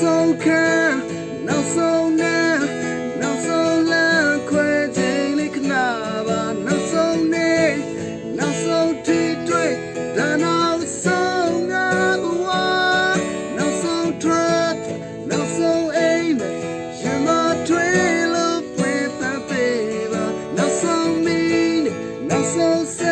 ဆုံးခံနောက်ဆုံးနဲ့နောက်ဆုံးလမ်းခွဲခြင်းလေးခဏပါနောက်ဆုံးနဲ့နောက်ဆုံးထိတွေ့ဒါနောက်ဆုံးငါဝါနောက်ဆုံး trap နောက်ဆုံးအိမ်ရမထွေးလို့ပြေးပပေးပါနောက်ဆုံးမင်းနောက်ဆုံး